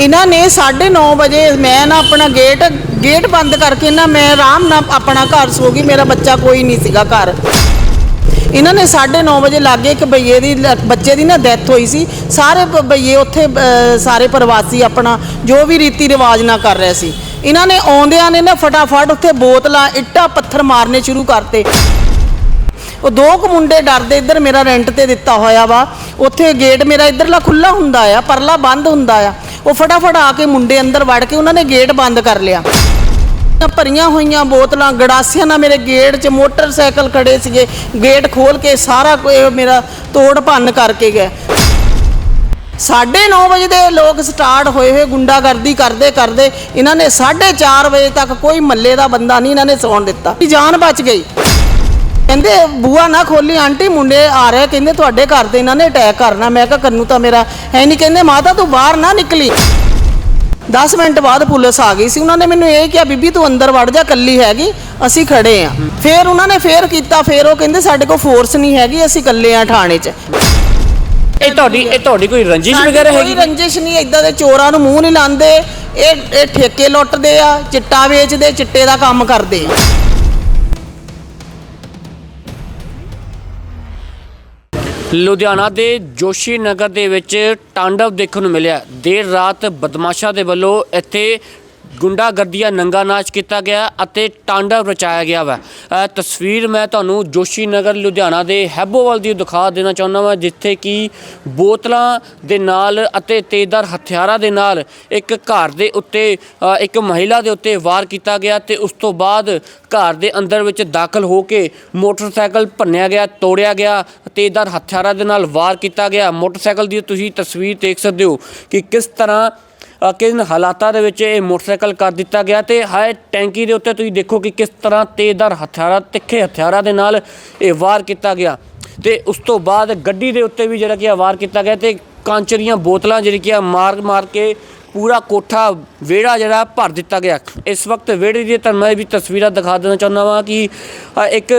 ਇਹਨਾਂ ਨੇ 9:30 ਵਜੇ ਮੈਂ ਨਾ ਆਪਣਾ ਗੇਟ ਗੇਟ ਬੰਦ ਕਰਕੇ ਨਾ ਮੈਂ ਆਰਾਮ ਨਾਲ ਆਪਣਾ ਘਰ ਸੋ ਗਈ, ਮੇਰਾ ਬੱਚਾ ਕੋਈ ਨਹੀਂ ਸੀਗਾ ਘਰ। ਇਹਨਾਂ ਨੇ 9:30 ਵਜੇ ਲਾਗੇ ਇੱਕ ਬਈਏ ਦੀ ਬੱਚੇ ਦੀ ਨਾ ਡੈਥ ਹੋਈ ਸੀ। ਸਾਰੇ ਬਈਏ ਉੱਥੇ ਸਾਰੇ ਪ੍ਰਵਾਸੀ ਆਪਣਾ ਜੋ ਵੀ ਰੀਤੀ ਰਿਵਾਜ ਨਾ ਕਰ ਰਹੇ ਸੀ। ਇਹਨਾਂ ਨੇ ਆਉਂਦਿਆਂ ਨੇ ਨਾ ਫਟਾਫਟ ਉੱਥੇ ਬੋਤਲਾਂ, ਇੱਟਾਂ, ਪੱਥਰ ਮਾਰਨੇ ਸ਼ੁਰੂ ਕਰਤੇ। ਉਹ ਦੋ ਕੁ ਮੁੰਡੇ ਡਰਦੇ ਇੱਧਰ ਮੇਰਾ ਰੈਂਟ ਤੇ ਦਿੱਤਾ ਹੋਇਆ ਵਾ। ਉੱਥੇ ਗੇਟ ਮੇਰਾ ਇੱਧਰਲਾ ਖੁੱਲਾ ਹੁੰਦਾ ਆ, ਪਰਲਾ ਬੰਦ ਹੁੰਦਾ ਆ। ਉਹ ਫਟਾਫਟ ਆ ਕੇ ਮੁੰਡੇ ਅੰਦਰ ਵੜ ਕੇ ਉਹਨਾਂ ਨੇ ਗੇਟ ਬੰਦ ਕਰ ਲਿਆ। ਭਰੀਆਂ ਹੋਈਆਂ ਬੋਤਲਾਂ, ਗੜਾਸੀਆਂ ਨਾਲ ਮੇਰੇ ਗੇਟ 'ਚ ਮੋਟਰਸਾਈਕਲ ਖੜੇ ਸੀਗੇ। ਗੇਟ ਖੋਲ ਕੇ ਸਾਰਾ ਕੋਈ ਮੇਰਾ ਤੋੜ ਭੰਨ ਕਰਕੇ ਗਏ। 9:30 ਵਜੇ ਦੇ ਲੋਕ ਸਟਾਰਟ ਹੋਏ ਹੋਏ ਗੁੰਡਾਗਰਦੀ ਕਰਦੇ ਕਰਦੇ ਇਹਨਾਂ ਨੇ 4:30 ਵਜੇ ਤੱਕ ਕੋਈ ਮੱਲੇ ਦਾ ਬੰਦਾ ਨਹੀਂ ਇਹਨਾਂ ਨੇ ਸੌਣ ਦਿੱਤਾ। ਵੀ ਜਾਨ ਬਚ ਗਈ। ਕਹਿੰਦੇ ਬੂਆ ਨਾ ਖੋਲੀ ਆਂਟੀ ਮੁੰਡੇ ਆ ਰਹੇ ਕਹਿੰਦੇ ਤੁਹਾਡੇ ਘਰ ਤੇ ਇਹਨਾਂ ਨੇ ਅਟੈਕ ਕਰਨਾ। ਮੈਂ ਕਿਹਾ ਕੰਨੂ ਤਾਂ ਮੇਰਾ ਹੈ ਨਹੀਂ ਕਹਿੰਦੇ ਮਾਤਾ ਤੂੰ ਬਾਹਰ ਨਾ ਨਿਕਲੀ। 10 ਮਿੰਟ ਬਾਅਦ ਪੁਲਿਸ ਆ ਗਈ ਸੀ। ਉਹਨਾਂ ਨੇ ਮੈਨੂੰ ਇਹ ਕਿਹਾ ਬੀਬੀ ਤੂੰ ਅੰਦਰ ਵੜ ਜਾ ਕੱਲੀ ਹੈਗੀ ਅਸੀਂ ਖੜੇ ਆ। ਫਿਰ ਉਹਨਾਂ ਨੇ ਫੇਰ ਕੀਤਾ ਫਿਰ ਉਹ ਕਹਿੰਦੇ ਸਾਡੇ ਕੋਲ ਫੋਰਸ ਨਹੀਂ ਹੈਗੀ ਅਸੀਂ ਇਕੱਲੇ ਆ ਥਾਣੇ 'ਚ। ਇਹ ਤੁਹਾਡੀ ਇਹ ਤੁਹਾਡੀ ਕੋਈ ਰੰਜਿਸ਼ ਵਗੈਰਾ ਕੋਈ ਹੈਗੀ? ਰੰਜਿਸ਼ ਨਹੀਂ ਇਦਾਂ ਦੇ ਚੋਰਾਂ ਨੂੰ ਮੂੰਹ ਨਹੀਂ ਲਾਉਂਦੇ। ਇਹ ਇਹ ਠੇਕੇ ਲੁੱਟਦੇ ਆ ਚਿੱਟਾ ਵੇਚਦੇ ਚਿੱਟੇ ਦਾ ਕੰਮ ਕਰਦੇ ਆ। ਲੁਧਿਆਣਾ ਦੇ ਜੋਸ਼ੀ ਨਗਰ ਦੇ ਵਿੱਚ ਤਾਂਡਵ ਦੇਖਣ ਨੂੰ ਮਿਲਿਆ। ਦੇਰ ਰਾਤ ਬਦਮਾਸ਼ਾਂ ਦੇ ਵੱਲੋਂ ਇੱਥੇ ਗੁੰਡਾਗਰਦੀਆਂ ਨੰਗਾ ਨਾਚ ਕੀਤਾ ਗਿਆ ਅਤੇ ਤਾਂਡਵ ਰਚਾਇਆ ਗਿਆ ਵਾ। ਇਹ ਤਸਵੀਰ ਮੈਂ ਤੁਹਾਨੂੰ ਜੋਸ਼ੀ ਨਗਰ ਲੁਧਿਆਣਾ ਦੇ ਹੈਬੋਵਾਲ ਦੀ ਦਿਖਾ ਦੇਣਾ ਚਾਹੁੰਦਾ ਵਾਂ ਜਿੱਥੇ ਕਿ ਬੋਤਲਾਂ ਦੇ ਨਾਲ ਅਤੇ ਤੇਜ਼ਦਾਰ ਹਥਿਆਰਾਂ ਦੇ ਨਾਲ ਇੱਕ ਘਰ ਦੇ ਉੱਤੇ ਅ, ਇੱਕ ਮਹਿਲਾ ਦੇ ਉੱਤੇ ਵਾਰ ਕੀਤਾ ਗਿਆ ਤੇ ਉਸ ਤੋਂ ਬਾਅਦ ਘਰ ਦੇ ਅੰਦਰ ਵਿੱਚ ਦਾਖਲ ਹੋ ਕੇ ਮੋਟਰਸਾਈਕਲ ਭੰਨਿਆ ਗਿਆ ਤੋੜਿਆ ਗਿਆ ਤੇਜ਼ਦਾਰ ਹਥਿਆਰਾਂ ਦੇ ਨਾਲ ਵਾਰ ਕੀਤਾ ਗਿਆ। ਮੋਟਰਸਾਈਕਲ ਦੀ ਤੁਸੀਂ ਤਸਵੀਰ ਦੇਖ ਸਕਦੇ ਹੋ ਕਿ ਕਿਸ ਤਰ੍ਹਾਂ ਕਿਨ ਹਾਲਾਤਾਂ ਦੇ ਵਿੱਚ ਇਹ ਮੋਟਰਸਾਈਕਲ ਕਰ ਦਿੱਤਾ ਗਿਆ ਤੇ ਹਾਏ, ਟੈਂਕੀ ਦੇ ਉੱਤੇ ਤੁਸੀਂ ਦੇਖੋ ਕਿ ਕਿਸ ਤਰ੍ਹਾਂ ਤੇਜ਼ਦਾਰ ਹਥਿਆਰਾਂ, ਤਿੱਖੇ ਹਥਿਆਰਾਂ ਦੇ ਨਾਲ ਇਹ ਵਾਰ ਕੀਤਾ ਗਿਆ। ਤੇ ਉਸ ਤੋਂ ਬਾਅਦ ਗੱਡੀ ਦੇ ਉੱਤੇ ਵੀ ਜਿਹੜਾ ਕਿ ਇਹ ਵਾਰ ਕੀਤਾ ਗਿਆ ਤੇ ਕਾਂਚ ਦੀਆਂ ਬੋਤਲਾਂ ਜਿਹੜੀ ਕਿ ਆ ਮਾਰ ਮਾਰ ਕੇ ਪੂਰਾ ਕੋਠਾ, ਵਿਹੜਾ ਜਿਹੜਾ ਭਰ ਦਿੱਤਾ ਗਿਆ। ਇਸ ਵਕਤ ਵਿਹੜੇ ਦੀ ਤੁਹਾਨੂੰ ਮੈਂ ਵੀ ਤਸਵੀਰਾਂ ਦਿਖਾ ਦੇਣਾ ਚਾਹੁੰਦਾ ਵਾਂ ਕਿ ਇੱਕ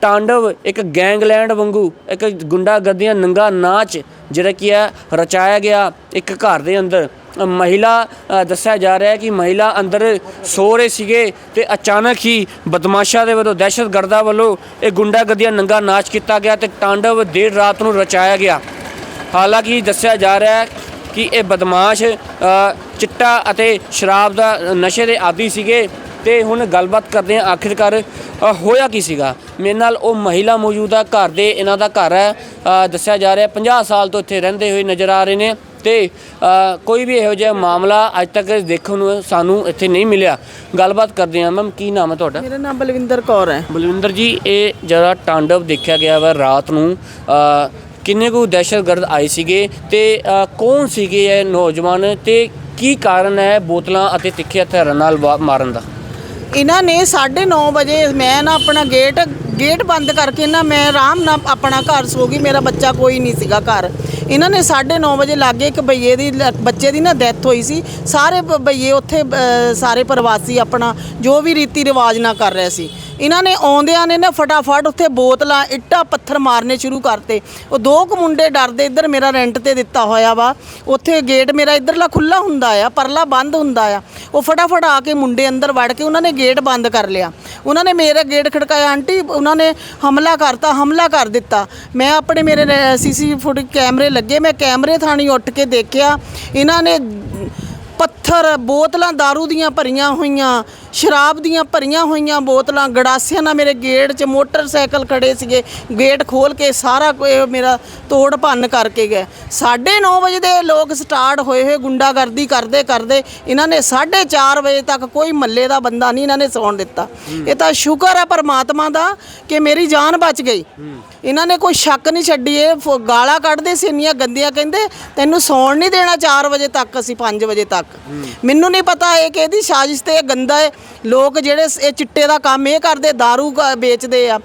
ਤਾਂਡਵ ਇੱਕ ਗੈਂਗਲੈਂਡ ਵਾਂਗੂ, ਇੱਕ ਗੁੰਡਾ ਗੱਦੀਆਂ ਨੰਗਾ ਨਾਚ ਜਿਹੜਾ ਕੀ ਹੈ ਰਚਾਇਆ ਗਿਆ ਇੱਕ ਘਰ ਦੇ ਅੰਦਰ। ਮਹਿਲਾ ਦੱਸਿਆ ਜਾ ਰਿਹਾ ਹੈ ਕਿ ਮਹਿਲਾ ਅੰਦਰ ਸੋ ਰਹੇ ਸੀਗੇ ਤੇ ਅਚਾਨਕ ਹੀ ਬਦਮਾਸ਼ਾਂ ਦੇ ਵੱਲੋਂ ਦਹਿਸ਼ਤਗਰਦਾਂ ਵੱਲੋਂ ਇਹ ਗੁੰਡਾ ਗਰਦੀਆਂ ਨੰਗਾ ਨਾਚ ਕੀਤਾ ਗਿਆ ਤੇ ਤਾਂਡਵ ਦੇਰ ਰਾਤ ਨੂੰ ਰਚਾਇਆ ਗਿਆ। ਹਾਲਾਂਕਿ ਦੱਸਿਆ ਜਾ ਰਿਹਾ ਹੈ ਕਿ ਇਹ ਬਦਮਾਸ਼ ਚਿੱਟਾ ਅਤੇ ਸ਼ਰਾਬ ਦਾ ਨਸ਼ੇ ਦੇ ਆਦੀ ਸੀਗੇ ਤੇ ਹੁਣ ਗੱਲਬਾਤ ਕਰਦੇ ਹਾਂ ਆਖਿਰਕਾਰ ਹੋਇਆ ਕੀ ਸੀਗਾ? ਮੇਰੇ ਨਾਲ ਉਹ ਮਹਿਲਾ ਮੌਜੂਦਾ ਘਰ ਦੇ ਇਹਨਾਂ ਦਾ ਘਰ ਹੈ। ਦੱਸਿਆ ਜਾ ਰਿਹਾ 50 ਸਾਲ ਤੋਂ ਇੱਥੇ ਰਹਿੰਦੇ ਹੋਏ ਨਜ਼ਰ ਆ ਰਹੇ ਨੇ। ਤੇ ਕੋਈ ਵੀ ਇਹੋ ਜਿਹਾ ਮਾਮਲਾ ਅੱਜ ਤੱਕ ਦੇਖਣ ਨੂੰ ਸਾਨੂੰ ਇੱਥੇ ਨਹੀਂ ਮਿਲਿਆ। ਗੱਲਬਾਤ ਕਰਦੇ ਹਾਂ ਮੈਮ ਕੀ ਨਾਮ ਹੈ ਤੁਹਾਡਾ? ਮੇਰਾ ਨਾਮ ਬਲਵਿੰਦਰ ਕੌਰ ਹੈ। ਬਲਵਿੰਦਰ ਜੀ ਇਹ ਜਿਹੜਾ ਤਾਂਡਵ ਦੇਖਿਆ ਗਿਆ ਵਾ ਰਾਤ ਨੂੰ ਕਿੰਨੇ ਕੁ ਦਹਿਸ਼ਤਗਰਦ ਆਏ ਸੀਗੇ ਤੇ ਕੌਣ ਸੀਗੇ ਇਹ ਨੌਜਵਾਨ ਤੇ ਕੀ ਕਾਰਨ ਹੈ ਬੋਤਲਾਂ ਅਤੇ ਤਿੱਖੇ ਹਥਿਆਰਾਂ ਨਾਲ ਮਾਰਨ ਦਾ? ਇਹਨਾਂ ਨੇ 9:30 ਵਜੇ ਮੈਂ ਨਾ ਆਪਣਾ ਗੇਟ ਗੇਟ ਬੰਦ ਕਰਕੇ ਨਾ ਮੈਂ ਆਰਾਮ ਨਾਲ ਆਪਣਾ ਘਰ ਸੋ ਗਈ, ਮੇਰਾ ਬੱਚਾ ਕੋਈ ਨਹੀਂ ਸੀਗਾ ਘਰ। ਇਹਨਾਂ ਨੇ 9:30 ਵਜੇ ਲਾਗੇ ਇੱਕ ਬਈਏ ਦੀ ਲ- ਬੱਚੇ ਦੀ ਨਾ ਡੈਥ ਹੋਈ ਸੀ। ਸਾਰੇ ਬਈਏ ਉੱਥੇ ਸਾਰੇ ਪ੍ਰਵਾਸੀ ਆਪਣਾ ਜੋ ਵੀ ਰੀਤੀ ਰਿਵਾਜ ਨਾਲ ਕਰ ਰਹੇ ਸੀ। ਇਹਨਾਂ ਨੇ ਆਉਂਦਿਆਂ ਨੇ ਨਾ ਫਟਾਫਟ ਉੱਥੇ ਬੋਤਲਾਂ, ਇੱਟਾਂ, ਪੱਥਰ ਮਾਰਨੇ ਸ਼ੁਰੂ ਕਰਤੇ। ਉਹ ਦੋ ਕੁ ਮੁੰਡੇ ਡਰਦੇ ਇੱਧਰ ਮੇਰਾ ਰੈਂਟ ਤੇ ਦਿੱਤਾ ਹੋਇਆ ਵਾ। ਉੱਥੇ ਗੇਟ ਮੇਰਾ ਇੱਧਰਲਾ ਖੁੱਲਾ ਹੁੰਦਾ ਆ, ਪਰਲਾ ਬੰਦ ਹੁੰਦਾ ਆ। ਉਹ ਫਟਾਫਟ ਆ ਕੇ ਮੁੰਡੇ ਅੰਦਰ ਵੜ ਕੇ ਉਹਨਾਂ ਨੇ ਗੇਟ ਬੰਦ ਕਰ ਲਿਆ। ਉਹਨਾਂ ਨੇ ਮੇਰਾ ਗੇਟ ਖੜਕਾਇਆ, ਆਂਟੀ, ਉਹਨਾਂ ਨੇ ਹਮਲਾ ਕਰਤਾ, ਹਮਲਾ ਕਰ ਦਿੱਤਾ। ਮੈਂ ਆਪਣੇ ਮੇਰੇ ਸੀਸੀ ਫੁਟ ਕੈਮਰੇ ਲੱਗੇ, ਮੈਂ ਕੈਮਰੇ ਥਾਣੀ ਉੱਠ ਕੇ ਦੇਖਿਆ। ਇਹਨਾਂ ਨੇ ਪੱਥਰ, ਬੋਤਲਾਂ दारू ਦੀਆਂ ਭਰੀਆਂ ਹੋਈਆਂ। ਸ਼ਰਾਬ ਦੀਆਂ ਭਰੀਆਂ ਹੋਈਆਂ ਬੋਤਲਾਂ ਗੜਾਸੀਆਂ ਨਾਲ ਮੇਰੇ ਗੇਟ 'ਚ ਮੋਟਰਸਾਈਕਲ ਖੜੇ ਸੀਗੇ। ਗੇਟ ਖੋਲ ਕੇ ਸਾਰਾ ਕੋਈ ਮੇਰਾ ਤੋੜ ਭੰਨ ਕਰਕੇ ਗਏ। 9:30 ਵਜੇ ਦੇ ਲੋਕ ਸਟਾਰਟ ਹੋਏ ਹੋਏ ਗੁੰਡਾਗਰਦੀ ਕਰਦੇ ਕਰਦੇ ਇਹਨਾਂ ਨੇ 4:30 ਵਜੇ ਤੱਕ ਕੋਈ ਮੱਲੇ ਦਾ ਬੰਦਾ ਨਹੀਂ ਇਹਨਾਂ ਨੇ ਸੌਣ ਦਿੱਤਾ। ਇਹ ਤਾਂ ਸ਼ੁਕਰ ਹੈ ਪਰਮਾਤਮਾ ਦਾ ਕਿ ਮੇਰੀ ਜਾਨ ਬਚ ਗਈ। ਇਹਨਾਂ ਨੇ ਕੋਈ ਸ਼ੱਕ ਨਹੀਂ ਛੱਡੀ ਇਹ ਗਾਲਾਂ ਕੱਢਦੇ ਸੀ ਇੰਨੀਆਂ ਗੰਦੀਆਂ ਕਹਿੰਦੇ ਤੈਨੂੰ ਸੌਣ ਨਹੀਂ ਦੇਣਾ 4 ਵਜੇ ਤੱਕ ਅਸੀਂ 5 ਵਜੇ ਤੱਕ। ਮੈਨੂੰ ਨਹੀਂ ਪਤਾ ਇਹ ਕਿ ਇਹਦੀ ਸਾਜ਼ਿਸ਼ ਤੇ ਇਹ ਗੰਦਾ ਹੈ ਲੋਕ ਜਿਹੜੇ ਇਹ ਚਿੱਟੇ ਦਾ ਕੰਮ ਇਹ ਕਰਦੇ दारू ਕ- ਵੇਚਦੇ ਆ।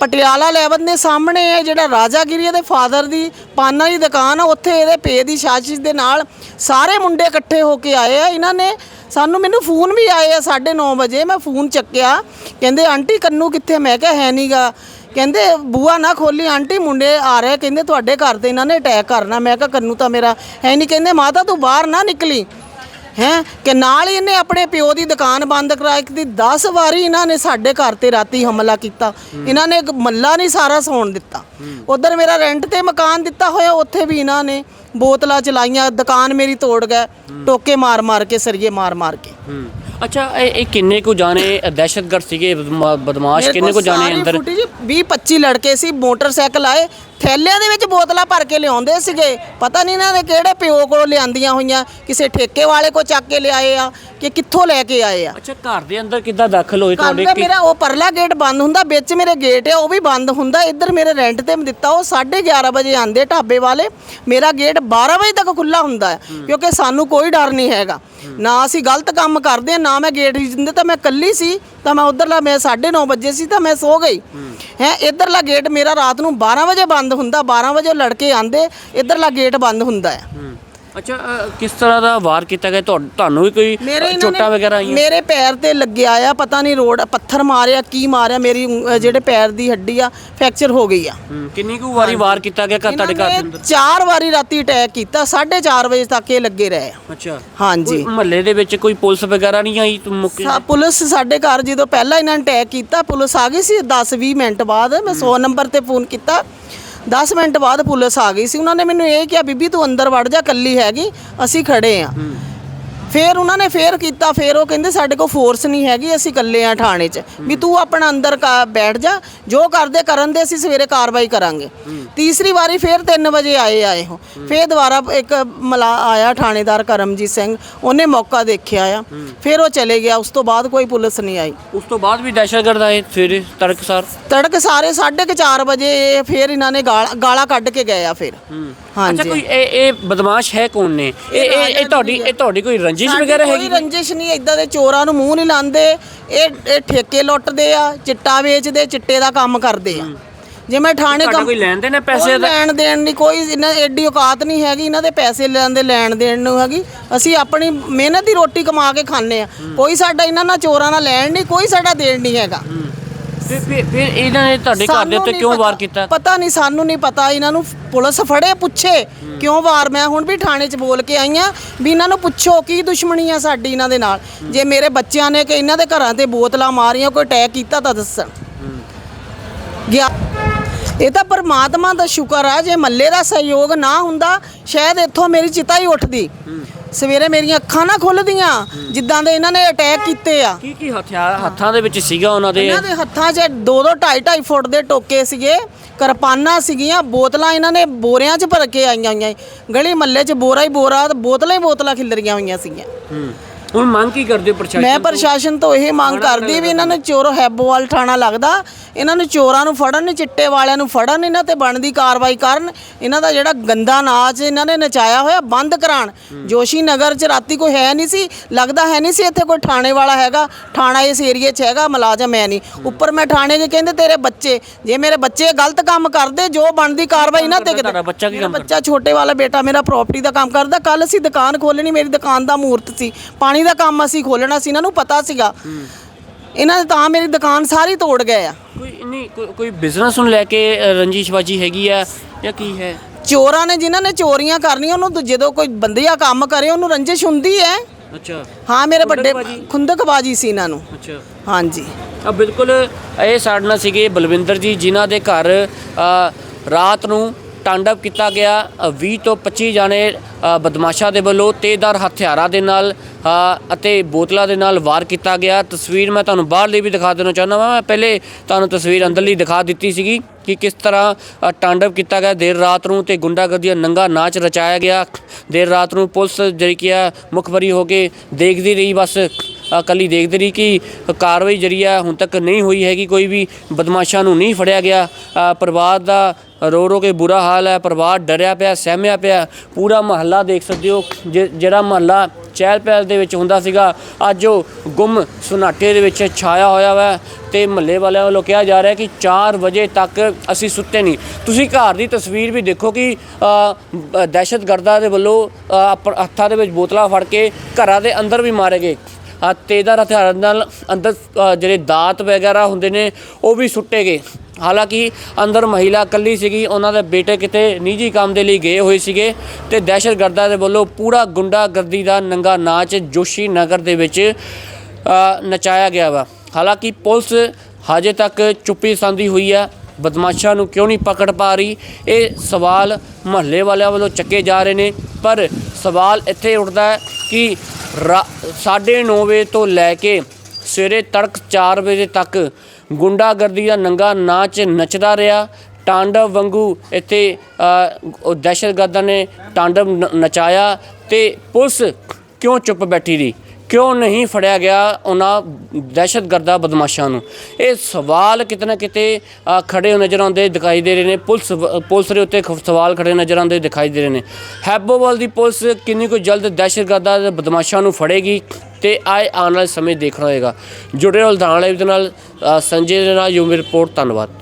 ਪਟਿਆਲਾ ਲੈਵਲ ਦੇ ਸਾਹਮਣੇ ਹੈ ਜਿਹੜਾ ਰਾਜਾਗਿਰੀ ਦੇ ਫਾਦਰ ਦੀ ਪਾਨਾਂ ਦੀ ਦੁਕਾਨ ਆ, ਉੱਥੇ ਇਹਦੇ ਪੇ ਦੀ ਸਾਜ਼ਿਸ਼ ਦੇ ਨਾਲ ਸਾਰੇ ਮੁੰਡੇ ਇਕੱਠੇ ਹੋ ਕੇ ਆਏ ਆ। ਇਹਨਾਂ ਨੇ ਸਾਨੂੰ ਮੈਨੂੰ ਫੋਨ ਵੀ ਆਏ ਆ 9:30 ਵਜੇ, ਮੈਂ ਫੋਨ ਚੱਕਿਆ। ਕਹਿੰਦੇ, ਆਂਟੀ, ਕੰਨੂ ਕਿੱਥੇ? ਮੈਂ ਕਿਹਾ, ਹੈ ਨਹੀਂਗਾ ਕਹਿੰਦੇ ਬੂਆ ਨਾ ਖੋਲੀ, ਆਂਟੀ, ਮੁੰਡੇ ਆ ਰਹੇ ਕਹਿੰਦੇ, ਤੁਹਾਡੇ ਘਰ ਤੇ ਇਹਨਾਂ ਨੇ ਅਟੈਕ ਕਰਨਾ। ਮੈਂ ਕਿਹਾ, ਕੰਨੂ ਤਾਂ ਮੇਰਾ ਹੈ ਨਹੀਂ ਕਹਿੰਦੇ, ਮਾਤਾ, ਤੂੰ ਬਾਹਰ ਨਾ ਨਿਕਲੀ। ਹੈ ਕਿ ਨਾਲ ਹੀ ਇਹਨੇ ਆਪਣੇ ਪਿਓ ਦੀ ਦੁਕਾਨ ਬੰਦ ਕਰਾਈ ਦੀ 10 ਵਾਰੀ ਇਹਨਾਂ ਨੇ ਸਾਡੇ ਘਰ ਤੇ ਰਾਤੀ ਹਮਲਾ ਕੀਤਾ। ਇਹਨਾਂ ਨੇ ਇੱਕ ਮੱਲਾ ਨਹੀਂ ਸਾਰਾ ਸੌਣ ਦਿੱਤਾ। ਉਧਰ ਮੇਰਾ ਰੈਂਟ ਤੇ ਮਕਾਨ ਦਿੱਤਾ ਹੋਇਆ ਉੱਥੇ ਵੀ ਇਹਨਾਂ ਨੇ ਬੋਤਲਾਂ ਚਲਾਈਆਂ ਦੁਕਾਨ ਮੇਰੀ ਤੋੜ ਗਏ ਟੋਕੇ ਮਾਰ ਮਾਰ ਕੇ ਸਰੀਏ ਮਾਰ ਮਾਰ ਕੇ। ਅੱਛਾ ਇਹ ਕਿੰਨੇ ਕੁ ਜਾਣੇ ਦਹਿਸ਼ਤਗਰਦ ਸੀਗੇ? ਬਦਮਾ- ਬਦਮਾਸ਼ ਕਿੰਨੇ ਕੁ ਜਾਣੇ ਅੰਦਰ? ਫੁਟੇਜ 20 25 ਲੜਕੇ ਸੀ ਮੋਟਰਸਾਈਕਲ ਆਏ ਥੈਲਿਆਂ ਦੇ ਵਿੱਚ ਬੋਤਲਾਂ ਭਰ ਕੇ ਲਿਆਉਂਦੇ ਸੀਗੇ। ਪਤਾ ਨਹੀਂ ਇਹਨਾਂ ਦੇ ਕਿਹੜੇ ਪਿਓ ਕੋਲੋਂ ਲਿਆਂਦੀਆਂ ਹੋਈਆਂ ਕਿਸੇ ਠੇਕੇ ਵਾਲੇ ਕੋ ਚੱਕ ਕੇ ਲਿਆਏ ਆ ਕਿ ਕਿੱਥੋਂ ਲੈ ਕੇ ਆਏ ਆ। ਅੱਛਾ ਘਰ ਦੇ ਅੰਦਰ ਕਿੱਦਾਂ ਦਾਖਲ ਹੋਏ ਤੁਹਾਡੇ? ਕੀ- ਮੇਰਾ ਉਹ ਪਰਲਾ ਗੇਟ ਬੰਦ ਹੁੰਦਾ ਵਿੱਚ ਮੇਰੇ ਗੇਟ ਆ ਉਹ ਵੀ ਬੰਦ ਹੁੰਦਾ। ਇੱਧਰ ਮੇਰੇ ਰੈਂਟ ਤੇ ਮੈਂ ਦਿੱਤਾ ਉਹ 11:30 ਵਜੇ ਆਂਦੇ ਢਾਬੇ ਵਾਲੇ। ਮੇਰਾ ਗੇਟ 12 ਵਜੇ ਤੱਕ ਖੁੱਲਾ ਹੁੰਦਾ ਹੈ ਕਿਉਂਕਿ ਸਾਨੂੰ ਕੋਈ ਡਰ ਨਹੀਂ ਹੈਗਾ। ਨਾ ਅਸੀਂ ਗਲਤ ਕੰਮ ਕਰਦੇ ਆ ਨਾ ਮੈਂ ਗੇਟ ਦਿੰਦੇ ਤਾਂ ਮੈਂ ਕੱਲੀ ਸੀ ਤਾਂ ਮੈਂ ਉਧਰਲਾ, ਮੈਂ 9:30 ਵਜੇ ਸੀ ਤਾਂ ਮੈਂ ਸੋ ਗਈ। ਹੈ, ਇਧਰਲਾ ਗੇਟ ਮੇਰਾ ਰਾਤ ਨੂੰ 12 ਵਜੇ ਬੰਦ ਹੁੰਦਾ 12 ਵਜੇ ਲੜਕੇ ਆਂਦੇ, ਇਧਰਲਾ ਗੇਟ ਬੰਦ ਹੁੰਦਾ ਹੈ। ਅੱਛਾ ਅ, ਕਿਸ ਤਰ੍ਹਾਂ ਦਾ ਵਾਰ ਕੀਤਾ ਗਿਆ? ਤੁਹਾ- ਤੁਹਾਨੂੰ ਵੀ ਕੋਈ ਮੇਰੇ ਅ, ਇਹਨਾਂ ਚੋਟਾਂ ਵਗੈਰਾ ਆਈਆਂ? ਮੇਰੇ ਪੈਰ ਤੇ ਲੱਗਿਆ ਆ ਪਤਾ ਨਹੀਂ ਰੋਡ ਪੱਥਰ ਮਾਰਿਆ ਕੀ ਮਾਰਿਆ ਮੇਰੀ ਜਿਹੜੇ ਪੈਰ ਦੀ ਹੱਡੀ ਆ ਫ੍ਰੈਕਚਰ ਹੋ ਗਈ ਆ। ਹੂੰ, ਕਿੰਨੀ ਕੁ ਵਾਰੀ ਵਾਰ ਕੀਤਾ ਗਿਆ ਘਰ ਤੁਹਾਡੇ ਘਰ ਦੇ ਇਹਨਾਂ ਅੰਦਰ? ਚਾਰ ਵਾਰੀ ਰਾਤੀ ਅਟੈਕ ਕੀਤਾ 4:30 ਵਜੇ ਤੱਕ ਇਹ ਲੱਗੇ ਰਹੇ ਆ। ਅੱਛਾ। ਹਾਂਜੀ। ਮਹੱਲੇ ਦੇ ਵਿੱਚ ਕੋਈ ਪੁਲਿਸ ਵਗੈਰਾ ਨਹੀਂ ਆਈ ਤੁਮ ਮੁੱਕੇ? ਸਾ- ਪੁਲਿਸ ਸਾਡੇ ਘਰ ਜਦੋਂ ਪਹਿਲਾਂ ਇਹਨਾਂ ਨੇ ਅਟੈਕ ਕੀਤਾ ਪੁਲਿਸ ਆ ਗਈ ਸੀ 10-20 ਮਿੰਟ ਬਾਅਦ ਮੈਂ 100 ਨੰਬਰ ਤੇ ਫੋਨ ਕੀਤਾ। 10 ਮਿੰਟ ਬਾਅਦ ਪੁਲਿਸ ਆ ਗਈ ਸੀ। ਉਹਨਾਂ ਨੇ ਮੈਨੂੰ ਇਹ ਕਿਹਾ, ਬੀਬੀ ਤੂੰ ਅੰਦਰ ਵੜ ਜਾ, ਕੱਲੀ ਹੈਗੀ, ਅਸੀਂ ਖੜੇ ਆ। ਫੇਰ ਉਹਨਾਂ ਨੇ ਫੇਰ ਕੀਤਾ ਫੇਰ ਉਹ ਕਹਿੰਦੇ ਸਾਡੇ ਕੋਲ ਫੋਰਸ ਨਹੀਂ ਹੈਗੀ ਅਸੀਂ ਇਕੱਲੇ ਆ ਥਾਣੇ 'ਚ। ਵੀ ਤੂੰ ਆਪਣਾ ਅੰਦਰ ਕਾ- ਬੈਠ ਜਾ ਜੋ ਕਰਦੇ ਕਰਨ ਦੇ ਅਸੀਂ ਸਵੇਰੇ ਕਾਰਵਾਈ ਕਰਾਂਗੇ। ਤੀਸਰੀ ਵਾਰੀ ਫੇਰ 3 ਵਜੇ ਆਏ ਆਏ ਹੋ ਫੇਰ ਦੁਬਾਰਾ ਇੱਕ ਮਲਾ ਆਇਆ ਥਾਣੇਦਾਰ ਕਰਮਜੀਤ ਸਿੰਘ ਉਹਨੇ ਮੌਕਾ ਦੇਖਿਆ ਆ। ਫੇਰ ਉਹ ਚਲੇ ਗਿਆ ਉਸ ਤੋਂ ਬਾਅਦ ਕੋਈ ਪੁਲਿਸ ਨਹੀਂ ਆਈ। ਉਸ ਤੋਂ ਬਾਅਦ ਵੀ ਦਹਿਸ਼ਤਗਰਦ ਆਏ ਸਵੇਰੇ ਤੜਕਸਾਰ ਤੜਕ ਸਾਰੇ 4:30 ਵਜੇ ਇਹ ਫੇਰ ਇਹਨਾਂ ਨੇ ਗਾਲਾਂ ਗਾਲਾਂ ਕੱਢ ਕੇ ਗਏ ਆ ਫਿਰ। ਅੱਛਾ ਕੋਈ ਇਹ ਇਹ ਬਦਮਾਸ਼ ਹੈ ਕੌਣ ਨੇ? ਇਹ ਇਹ ਇਹ ਤੁਹਾਡੀ ਇਹ ਤੁਹਾਡੀ ਕੋਈ ਰੰਜਿਸ਼ ਵਗੈਰਾ ਕੋਈ ਹੈਗੀ? ਰੰਜਿਸ਼ ਨਹੀਂ ਇਦਾਂ ਦੇ ਚੋਰਾਂ ਨੂੰ ਮੂੰਹ ਨਹੀਂ ਲਾਉਂਦੇ ਇਹ ਇਹ ਠੇਕੇ ਲੁੱਟਦੇ ਆ ਚਿੱਟਾ ਵੇਚਦੇ ਚਿੱਟੇ ਦਾ ਕੰਮ ਕਰਦੇ ਆ। ਜੇ ਮੈਂ ਥਾਣੇ ਕੰਮ ਕੋਈ ਲੈਣ ਦੇਣ ਕੋਈ ਪੈਸੇ ਦਾ? ਲੈਣ ਦੇਣ ਨਹੀਂ ਕੋਈ ਇਹਨਾਂ ਐਡੀ ਔਕਾਤ ਨਹੀਂ ਹੈਗੀ ਇਹਨਾਂ ਦੇ ਪੈਸੇ ਲੈਣ ਦੇ ਲੈਣ ਦੇਣ ਨੂੰ ਹੈਗੀ। ਅਸੀਂ ਆਪਣੀ ਮਿਹਨਤ ਦੀ ਰੋਟੀ ਕਮਾ ਕੇ ਖਾਂਦੇ ਆ। ਕੋਈ ਸਾਡਾ ਇਹਨਾਂ ਨਾਲ ਚੋਰਾਂ ਨਾਲ ਲੈਣ ਨਹੀਂ ਕੋਈ ਸਾਡਾ ਦੇਣ ਨਹੀਂ ਹੈਗਾ। ਫਿਰ ਫਿਰ- ਫਿਰ ਇਹਨਾਂ ਨੇ ਤੁਹਾਡੇ ਘਰ ਦੇ ਸਾਨੂੰ ਉੱਤੇ ਨਹੀਂ ਕਿਉਂ ਪਤਾ- ਵਾਰ ਕੀਤਾ? ਪਤਾ ਨਹੀਂ ਸਾਨੂੰ ਨਹੀਂ ਪਤਾ। ਇਹਨਾਂ ਨੂੰ ਪੁਲਿਸ ਫੜੇ ਪੁੱਛੇ। ਕਿਉਂ ਵਾਰ? ਮੈਂ ਹੁਣ ਵੀ ਥਾਣੇ 'ਚ ਬੋਲ ਕੇ ਆਈ ਆ ਵੀ ਇਹਨਾਂ ਨੂੰ ਪੁੱਛੋ ਕੀ ਦੁਸ਼ਮਣੀ ਆ ਸਾਡੀ ਇਹਨਾਂ ਦੇ ਨਾਲ? ਜੇ ਮੇਰੇ ਬੱਚਿਆਂ ਨੇ ਕਿ ਇਹਨਾਂ ਦੇ ਘਰਾਂ ਤੇ ਬੋਤਲਾਂ ਮਾਰੀਆਂ ਕੋਈ ਅਟੈਕ ਕੀਤਾ ਤਾਂ ਦੱਸਣ। ਗਿਆ। ਇਹ ਤਾਂ ਪਰਮਾਤਮਾ ਦਾ ਸ਼ੁਕਰ ਆ ਜੇ ਮੱਲੇ ਦਾ ਸਹਿਯੋਗ ਨਾ ਹੁੰਦਾ ਸ਼ਾਇਦ ਇੱਥੋਂ ਮੇਰੀ ਚਿਤਾ ਹੀ। ਉੱਠਦੀ ਸਵੇਰੇ ਮੇਰੀਆਂ ਅੱਖਾਂ ਨਾ ਖੁੱਲਦੀਆਂ ਜਿੱਦਾਂ ਦੇ ਇਹਨਾਂ ਨੇ ਅਟੈਕ ਕੀਤੇ ਆ। ਕੀ ਕੀ ਹਥਿਆਰ ਹੱਥਾਂ ਦੇ ਵਿੱਚ ਸੀਗਾ ਉਹਨਾਂ ਦੇ? ਇਹਨਾਂ ਦੇ ਹੱਥਾਂ 'ਚ 2 2 2.5 2.5 ਫੁੱਟ ਦੇ ਟੋਕੇ ਸੀਗੇ ਕਿਰਪਾਨਾਂ ਸੀਗੀਆਂ ਬੋਤਲਾਂ ਇਹਨਾਂ ਨੇ ਬੋਰਿਆਂ 'ਚ ਭਰ ਕੇ ਆਈਆਂ ਹੋਈਆਂ। ਗਲੀ ਮੱਲੇ 'ਚ ਬੋਰਾ ਹੀ ਬੋਰਾ ਤੇ ਬੋਤਲਾਂ ਹੀ ਬੋਤਲਾਂ ਖਿਲਰੀਆਂ ਹੋਈਆਂ ਸੀਗੀਆਂ। ਹੂੰ। ਹੁਣ ਮੰਗ ਕੀ ਕਰਦੇ ਹੋ ਪ੍ਰਸ਼ਾਸਨ ਮੈਂ? ਪ੍ਰਸ਼ਾਸਨ ਤੋਂ ਇਹ ਮੰਗ ਕਰਦੀ ਵੀ ਇਹਨਾਂ ਨੂੰ ਚੋਰ ਹੈਬੋਵਾਲ ਥਾਣਾ ਲੱਗਦਾ। ਇਹਨਾਂ ਨੂੰ ਚੋਰਾਂ ਨੂੰ ਫੜਨ ਚਿੱਟੇ ਵਾਲਿਆਂ ਨੂੰ ਫੜਨ ਇਹਨਾਂ ਤੇ ਬਣਦੀ ਕਾਰਵਾਈ ਕਰਨ। ਇਹਨਾਂ ਦਾ ਜਿਹੜਾ ਗੰਦਾ ਨਾਚ ਇਹਨਾਂ ਨੇ ਨਚਾਇਆ ਹੋਇਆ ਬੰਦ ਕਰਾਣ ਜੋਸ਼ੀ ਨਗਰ 'ਚ ਰਾਤੀ ਕੋਈ ਹੈ ਨਹੀਂ ਸੀ ਲੱਗਦਾ ਹੈ ਨਹੀਂ ਸੀ ਇੱਥੇ ਕੋਈ ਥਾਣੇ ਵਾਲਾ ਹੈਗਾ। ਥਾਣਾ ਇਸ ਏਰੀਏ 'ਚ ਹੈਗਾ ਮੁਲਾਜ਼ਮ ਹੈ ਨਹੀਂ। ਉੱਪਰ ਮੈਂ ਥਾਣੇ 'ਚ ਕਹਿੰਦੇ ਤੇਰੇ ਬੱਚੇ ਜੇ ਮੇਰੇ ਬੱਚੇ ਗਲਤ ਕੰਮ ਕਰਦੇ ਜੋ ਬਣਦੀ ਕਾਰਵਾਈ ਇਹਨਾਂ ਤੇ ਬੱਚਾ ਕੀ ਮੇਰਾ ਕੰਮ ਬੱਚਾ ਛੋਟੇ ਵਾਲਾ ਬੇਟਾ ਮੇਰਾ ਪ੍ਰਾਪਰਟੀ ਦਾ ਕੰਮ ਕਰਦਾ ਕੱਲ ਅਸੀਂ ਦੁਕਾਨ ਖੋਲਣੀ ਮੇਰੀ ਦੁਕਾਨ ਦਾ ਮੂਰਤ ਸੀ। ਪਾਣੀ ਦਾ ਕੰਮ ਅਸੀਂ ਖੋਲਣਾ ਸੀ ਇਹਨਾਂ ਨੂੰ ਪਤਾ ਸੀਗਾ। ਇਹਨਾਂ ਨੇ ਤਾਂ ਮੇਰੀ ਦੁਕਾਨ ਸਾਰੀ ਤੋੜ ਗਏ ਆ। ਕੋਈ ਨਹੀਂ ਕੋਈ- ਕੋਈ ਬਿਜ਼ਨਸ ਨੂੰ ਲੈ ਕੇ ਅ, ਰੰਜਿਸ਼ਬਾਜੀ ਹੈਗੀ ਆ ਜਾਂ ਕੀ ਹੈ? ਚੋਰਾਂ ਨੇ ਜਿਨ੍ਹਾਂ ਨੇ ਚੋਰੀਆਂ ਕਰਨੀਆਂ ਉਹਨੂੰ ਤਾਂ ਜਦੋਂ ਕੋਈ ਬੰਦਿਆ ਕੰਮ ਕਰੇ ਉਹਨੂੰ ਰੰਜਿਸ਼ ਹੁੰਦੀ ਹੈ। ਅੱਛਾ। ਹਾਂ ਮੇਰੇ ਵੱਡੇ ਖੁੰਦਕਬਾਜ਼ੀ? ਖੁੰਦਕਬਾਜੀ ਸੀ ਇਹਨਾਂ ਨੂੰ। ਅੱਛਾ। ਹਾਂਜੀ। ਆ ਬਿਲਕੁਲ ਇਹ ਸਾਡੇ ਨਾਲ ਸੀਗੇ ਬਲਵਿੰਦਰ ਜੀ ਜਿਨ੍ਹਾਂ ਦੇ ਘਰ ਅ, ਰਾਤ ਨੂੰ ਤਾਂਡਵ ਕੀਤਾ ਗਿਆ ਅ, 20 ਤੋਂ 25 ਜਾਣੇ ਬਦਮਾਸ਼ਾਂ ਦੇ ਵੱਲੋਂ ਤੇਜ਼ਦਾਰ ਹਥਿਆਰਾਂ ਦੇ ਨਾਲ ਅਤੇ ਬੋਤਲਾਂ ਦੇ ਨਾਲ ਵਾਰ ਕੀਤਾ ਗਿਆ। ਤਸਵੀਰ ਮੈਂ ਤੁਹਾਨੂੰ ਬਾਹਰਲੀ ਵੀ ਦਿਖਾ ਦੇਣਾ ਚਾਹੁੰਦਾ ਵਾਂ। ਮੈਂ ਪਹਿਲੇ ਤੁਹਾਨੂੰ ਤਸਵੀਰ ਅੰਦਰਲੀ ਦਿਖਾ ਦਿੱਤੀ ਸੀਗੀ ਕਿ ਕਿਸ ਤਰ੍ਹਾਂ ਟਾਂਡਵ ਕੀਤਾ ਗਿਆ। ਦੇਰ ਰਾਤ ਨੂੰ ਤੇ ਗੁੰਡਾਗਰਦੀ ਨੰਗਾ ਨਾਚ ਰਚਾਇਆ ਗਿਆ। ਦੇਰ ਰਾਤ ਨੂੰ ਪੁਲਿਸ ਜਿਹੜੀ ਕੀ ਆ ਮੁਖਬਰੀ ਹੋ ਕੇ ਦੇਖਦੀ ਰਹੀ। ਬਸ ਕੱਲੀ ਦੇਖਦੇ ਰਹੀ ਕਿ ਕਾਰਵਾਈ ਜਿਹੜੀ ਆ ਹੁਣ ਤੱਕ ਨਹੀਂ ਹੋਈ ਹੈਗੀ। ਕੋਈ ਵੀ ਬਦਮਾਸ਼ਾਂ ਨੂੰ ਨਹੀਂ ਫੜਿਆ ਗਿਆ। ਪਰਿਵਾਰ ਦਾ ਰੋ ਰੋ ਕੇ ਬੁਰਾ ਹਾਲ ਹੈ ਪਰਿਵਾਰ ਡਰਿਆ ਪਿਆ ਸਹਿਮਿਆ ਪਿਆ ਪੂਰਾ ਮਹੱਲਾ ਦੇਖ ਸਕਦੇ ਹੋ ਜਿ- ਜਿਹੜਾ ਮਹੱਲਾ ਚਹਿਲ ਪਹਿਲ ਦੇ ਵਿੱਚ ਹੁੰਦਾ ਸੀਗਾ ਅੱਜ ਉਹ ਗੁੰਮ ਸੁਨਾਟੇ ਦੇ ਵਿੱਚ ਛਾਇਆ ਹੋਇਆ ਵਾ ਤੇ ਮਹੱਲੇ ਵਾਲਿਆਂ ਵੱਲੋਂ ਕਿਹਾ ਜਾ ਰਿਹਾ ਕਿ 4 ਵਜੇ ਤੱਕ ਅਸੀਂ ਸੁੱਤੇ ਨਹੀਂ। ਤੁਸੀਂ ਘਰ ਦੀ ਤਸਵੀਰ ਵੀ ਦੇਖੋ ਕਿ ਦਹਿਸ਼ਤਗਰਦਾਂ ਦੇ ਵੱਲੋਂ ਅ, ਹੱਥਾਂ ਦੇ ਵਿੱਚ ਬੋਤਲਾਂ ਫੜ ਕੇ ਘਰਾਂ ਦੇ ਅੰਦਰ ਵੀ ਮਾਰੇ ਗਏ। ਤੇਜ਼ਦਾਰ ਹਥਿਆਰਾਂ ਨਾਲ ਅੰਦਰ ਜਿਹੜੇ ਦਾਤ ਵਗੈਰਾ ਹੁੰਦੇ ਨੇ, ਉਹ ਵੀ ਸੁੱਟੇ ਗਏ। ਹਾਲਾਂਕਿ ਅੰਦਰ ਮਹਿਲਾ ਇਕੱਲੀ ਸੀਗੀ, ਉਹਨਾਂ ਦੇ ਬੇਟੇ ਕਿਤੇ ਨਿੱਜੀ ਕੰਮ ਦੇ ਲਈ ਗਏ ਹੋਏ ਸੀਗੇ ਤੇ ਦਹਿਸ਼ਤਗਰਦਾਂ ਦੇ ਵੱਲੋਂ ਪੂਰਾ ਗੁੰਡਾਗਰਦੀ ਦਾ ਨੰਗਾ ਨਾਚ ਜੋਸ਼ੀ ਨਗਰ ਦੇ ਵਿੱਚ ਨਚਾਇਆ ਗਿਆ ਵਾ। ਹਾਲਾਂਕਿ ਪੁਲਿਸ ਹਜੇ ਤੱਕ ਚੁੱਪੀ ਸੰਦੀ ਹੋਈ ਹੈ ਬਦਮਾਸ਼ਾਂ ਨੂੰ ਕਿਉਂ ਨਹੀਂ ਪਕੜ ਪਾ ਰਹੀ? ਇਹ ਸਵਾਲ ਮਹੱਲੇ ਵਾਲਿਆਂ ਵੱਲੋਂ ਚੱਕੇ ਜਾ ਰਹੇ ਨੇ, ਪਰ ਸਵਾਲ ਇੱਥੇ ਉੱਠਦਾ ਹੈ ਕਿ 9:30 ਵਜੇ ਤੋਂ ਲੈ ਕੇ ਸਵੇਰੇ ਤੜਕ 4 ਵਜੇ ਤੱਕ ਗੁੰਡਾਗਰਦੀ ਦਾ ਨੰਗਾ ਨਾਚ ਨੱਚਦਾ ਰਿਹਾ। ਟਾਂਡਵ ਵਾਂਗੂ ਇੱਥੇ ਉਹ ਦਹਿਸ਼ਤਗਰਦਾਂ ਨੇ ਟਾਂਡਵ ਨ- ਨਚਾਇਆ ਤੇ ਪੁਲਿਸ ਕਿਉਂ ਚੁੱਪ ਬੈਠੀ ਰਹੀ? ਕਿਉਂ ਨਹੀਂ ਫੜਿਆ ਗਿਆ ਉਹਨਾਂ ਦਹਿਸ਼ਤਗਰਦਾ ਬਦਮਾਸ਼ਾਂ ਨੂੰ? ਇਹ ਸਵਾਲ ਕਿਤੇ ਨਾ ਕਿਤੇ ਅ, ਖੜੇ ਨਜ਼ਰ ਆਉਂਦੇ ਦਿਖਾਈ ਦੇ ਰਹੇ ਨੇ। ਪੁਲਿਸ ਪੁਲਿਸ ਦੇ ਉੱਤੇ ਖ- ਸਵਾਲ ਖੜੇ ਨਜ਼ਰ ਆਉਂਦੇ ਦਿਖਾਈ ਦੇ ਰਹੇ ਨੇ। ਹੈਬੋਵਾਲ ਦੀ ਪੁਲਿਸ ਕਿੰਨੀ ਕੁ ਜਲਦ ਦਹਿਸ਼ਤਗਰਦਾਂ ਬਦਮਾਸ਼ਾਂ ਨੂੰ ਫੜੇਗੀ ਤੇ ਆਏ ਆਉਣ ਵਾਲੇ ਸਮੇਂ ਦੇਖਣਾ ਹੋਏਗਾ। ਜੁੜੇ ਰਹੋ ਲੁਧਿਆਣਾ ਦੇ ਨਾਲ ਸੰਜੇ ਦੇ ਨਾਲ ਯੂਮੀ ਰਿਪੋਰਟ ਧੰਨਵਾਦ।